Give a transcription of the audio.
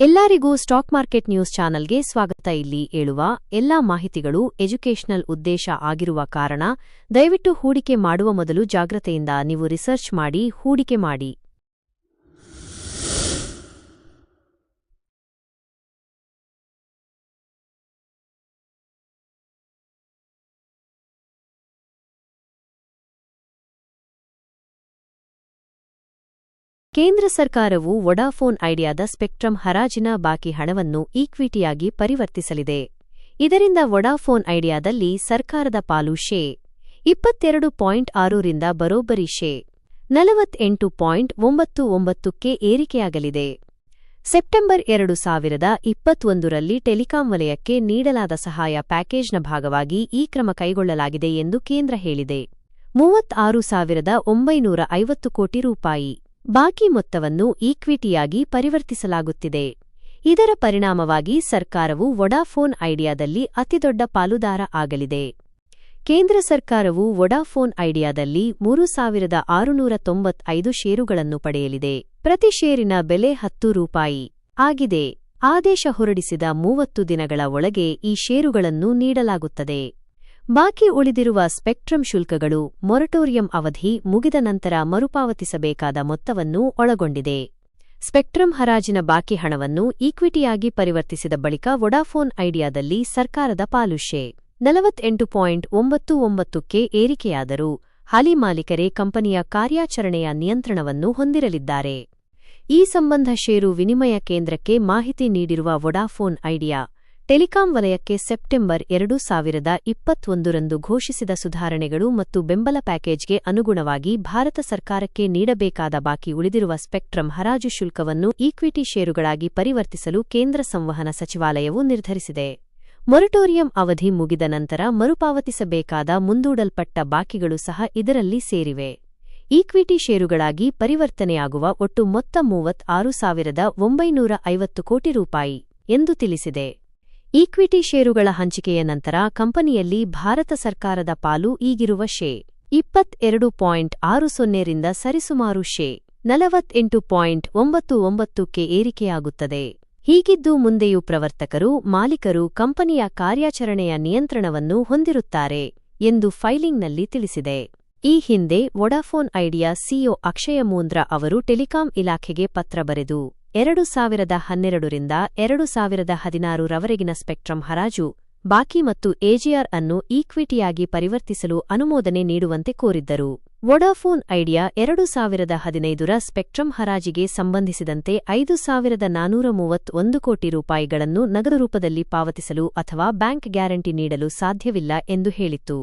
ಎಲ್ಲರಿಗೂ stock market news ಚಾನಲ್ಗೆ ಸ್ವಾಗತ. ಇಲ್ಲಿ ಹೇಳುವ ಎಲ್ಲಾ ಮಾಹಿತಿಗಳು ಎಜುಕೇಷನಲ್ ಉದ್ದೇಶ ಆಗಿರುವ ಕಾರಣ, ದಯವಿಟ್ಟು ಹೂಡಿಕೆ ಮಾಡುವ ಮೊದಲು ಜಾಗ್ರತೆಯಿಂದ ನೀವು ರಿಸರ್ಚ್ ಮಾಡಿ ಹೂಡಿಕೆ ಮಾಡಿ. ಕೇಂದ್ರ ಸರ್ಕಾರವು ವೊಡಾಫೋನ್ ಐಡಿಯಾದ ಸ್ಪೆಕ್ಟ್ರಮ್ ಹರಾಜಿನ ಬಾಕಿ ಹಣವನ್ನು ಈಕ್ವಿಟಿಯಾಗಿ ಪರಿವರ್ತಿಸಲಿದೆ. ಇದರಿಂದ ವೊಡಾಫೋನ್ ಐಡಿಯಾದಲ್ಲಿ ಸರ್ಕಾರದ ಪಾಲು ಶೇ. ಇಪ್ಪತ್ತೆರಡು ಪಾಯಿಂಟ್ ಆರರಿಂದ ಬರೋಬ್ಬರಿ ಶೇ. ನಲವತ್ತೆಂಟು ಪಾಯಿಂಟ್ ಒಂಬತ್ತು ಒಂಬತ್ತಕ್ಕೆ ಏರಿಕೆಯಾಗಲಿದೆ. ಸೆಪ್ಟೆಂಬರ್ ಎರಡು ಸಾವಿರದ ಇಪ್ಪತ್ತೊಂದರಲ್ಲಿ ಟೆಲಿಕಾಂ ವಲಯಕ್ಕೆ ನೀಡಲಾದ ಸಹಾಯ ಪ್ಯಾಕೇಜ್ನ ಭಾಗವಾಗಿ ಈ ಕ್ರಮ ಕೈಗೊಳ್ಳಲಾಗಿದೆ ಎಂದು ಕೇಂದ್ರ ಹೇಳಿದೆ. ಮೂವತ್ತಾರು ಸಾವಿರದ ಒಂಬೈನೂರ ಐವತ್ತು ಕೋಟಿ ರೂಪಾಯಿ. ಬಾಕಿ ಮೊತ್ತವನ್ನು ಈಕ್ವಿಟಿಯಾಗಿ ಪರಿವರ್ತಿಸಲಾಗುತ್ತಿದೆ. ಇದರ ಪರಿಣಾಮವಾಗಿ ಸರ್ಕಾರವು ವೊಡಾಫೋನ್ ಐಡಿಯಾದಲ್ಲಿ ಅತಿದೊಡ್ಡ ಪಾಲುದಾರ ಆಗಲಿದೆ. ಕೇಂದ್ರ ಸರ್ಕಾರವು ವೊಡಾಫೋನ್ ಐಡಿಯಾದಲ್ಲಿ ಮೂರು ಸಾವಿರದ ಆರುನೂರ ತೊಂಬತ್ತೈದು ಷೇರುಗಳನ್ನು ಪಡೆಯಲಿದೆ. ಪ್ರತಿ ಷೇರಿನ ಬೆಲೆ ಹತ್ತು ರೂಪಾಯಿ ಆಗಿದೆ. ಆದೇಶ ಹೊರಡಿಸಿದ ಮೂವತ್ತು ದಿನಗಳ ಒಳಗೆ ಈ ಷೇರುಗಳನ್ನು ನೀಡಲಾಗುತ್ತದೆ. ಬಾಕಿ ಉಳಿದಿರುವ ಸ್ಪೆಕ್ಟ್ರಮ್ ಶುಲ್ಕಗಳು ಮೊರಟೋರಿಯಂ ಅವಧಿ ಮುಗಿದ ನಂತರ ಮರುಪಾವತಿಸಬೇಕಾದ ಮೊತ್ತವನ್ನು ಒಳಗೊಂಡಿದೆ. ಸ್ಪೆಕ್ಟ್ರಮ್ ಹರಾಜಿನ ಬಾಕಿ ಹಣವನ್ನು ಈಕ್ವಿಟಿಯಾಗಿ ಪರಿವರ್ತಿಸಿದ ಬಳಿಕ ವೊಡಾಫೋನ್ ಐಡಿಯಾದಲ್ಲಿ ಸರ್ಕಾರದ ಪಾಲುಷೆ ನಲವತ್ತೆಂಟು ಪಾಯಿಂಟ್ ಒಂಬತ್ತು ಒಂಬತ್ತಕ್ಕೆ ಏರಿಕೆಯಾದರೂ ಹಾಲಿ ಮಾಲೀಕರೇ ಕಂಪನಿಯ ಕಾರ್ಯಾಚರಣೆಯ ನಿಯಂತ್ರಣವನ್ನು ಹೊಂದಿರಲಿದ್ದಾರೆ. ಈ ಸಂಬಂಧ ಷೇರು ವಿನಿಮಯ ಕೇಂದ್ರಕ್ಕೆ ಮಾಹಿತಿ ನೀಡಿರುವ ವೊಡಾಫೋನ್ ಐಡಿಯಾ ಟೆಲಿಕಾಂ ವಲಯಕ್ಕೆ ಸೆಪ್ಟೆಂಬರ್ ಎರಡು ಸಾವಿರದ ಇಪ್ಪತ್ತೊಂದರಂದು ಘೋಷಿಸಿದ ಸುಧಾರಣೆಗಳು ಮತ್ತು ಬೆಂಬಲ ಪ್ಯಾಕೇಜ್ಗೆ ಅನುಗುಣವಾಗಿ ಭಾರತ ಸರ್ಕಾರಕ್ಕೆ ನೀಡಬೇಕಾದ ಬಾಕಿ ಉಳಿದಿರುವ ಸ್ಪೆಕ್ಟ್ರಮ್ ಹರಾಜು ಶುಲ್ಕವನ್ನು ಈಕ್ವಿಟಿ ಷೇರುಗಳಾಗಿ ಪರಿವರ್ತಿಸಲು ಕೇಂದ್ರ ಸಂವಹನ ಸಚಿವಾಲಯವು ನಿರ್ಧರಿಸಿದೆ. ಮೊರಟೋರಿಯಂ ಅವಧಿ ಮುಗಿದ ನಂತರ ಮರುಪಾವತಿಸಬೇಕಾದ ಮುಂದೂಡಲ್ಪಟ್ಟ ಬಾಕಿಗಳು ಸಹ ಇದರಲ್ಲಿ ಸೇರಿವೆ. ಈಕ್ವಿಟಿ ಷೇರುಗಳಾಗಿ ಪರಿವರ್ತನೆಯಾಗುವ ಒಟ್ಟು ಮೊತ್ತ ಮೂವತ್ತಾರು ಸಾವಿರದ ಒಂಬೈನೂರ ಐವತ್ತು ಕೋಟಿ ರೂಪಾಯಿ ಎಂದು ತಿಳಿಸಿದೆ. ಈಕ್ವಿಟಿ ಷೇರುಗಳ ಹಂಚಿಕೆಯ ನಂತರ ಕಂಪನಿಯಲ್ಲಿ ಭಾರತ ಸರ್ಕಾರದ ಪಾಲು ಈಗಿರುವ ಶೇ ಇಪ್ಪತ್ತೆರಡು ಪಾಯಿಂಟ್ ಆರು ಸೊನ್ನೆರಿಂದ ಸರಿಸುಮಾರು ಶೇ ನಲವತ್ತೆಂಟು ಪಾಯಿಂಟ್ ಒಂಬತ್ತು ಒಂಬತ್ತಕ್ಕೆ ಏರಿಕೆಯಾಗುತ್ತದೆ. ಹೀಗಿದ್ದು ಮುಂದೆಯೂ ಪ್ರವರ್ತಕರು, ಮಾಲೀಕರು ಕಂಪನಿಯ ಕಾರ್ಯಾಚರಣೆಯ ನಿಯಂತ್ರಣವನ್ನು ಹೊಂದಿರುತ್ತಾರೆ ಎಂದು ಫೈಲಿಂಗ್ನಲ್ಲಿ ತಿಳಿಸಿದೆ. ಈ ಹಿಂದೆ Vodafone Idea C O Akshaya Moondra ಅವರು ಟೆಲಿಕಾಂ ಇಲಾಖೆಗೆ ಪತ್ರ ಬರೆದು, ಎರಡು ಸಾವಿರದ ಹನ್ನೆರಡರಿಂದ ಎರಡು ಸಾವಿರದ ಹದಿನಾರರವರೆಗಿನ ಸ್ಪೆಕ್ಟ್ರಮ್ ಹರಾಜು, ಬಾಕಿ ಮತ್ತು ಎಜಿಆರ್ ಅನ್ನು ಈಕ್ವಿಟಿಯಾಗಿ ಪರಿವರ್ತಿಸಲು ಅನುಮೋದನೆ ನೀಡುವಂತೆ ಕೋರಿದ್ದರು. ವೊಡಾಫೋನ್ ಐಡಿಯಾ ಎರಡು ಸಾವಿರದ ಹದಿನೈದರ ಸ್ಪೆಕ್ಟ್ರಮ್ ಹರಾಜಿಗೆ ಸಂಬಂಧಿಸಿದಂತೆ ಐದು ಸಾವಿರದ ನಾನೂರ ಮೂವತ್ತೊಂದು ಕೋಟಿ ರೂಪಾಯಿಗಳನ್ನು ನಗದು ರೂಪದಲ್ಲಿ ಪಾವತಿಸಲು ಅಥವಾ ಬ್ಯಾಂಕ್ ಗ್ಯಾರಂಟಿ ನೀಡಲು ಸಾಧ್ಯವಿಲ್ಲ ಎಂದು ಹೇಳಿತ್ತು.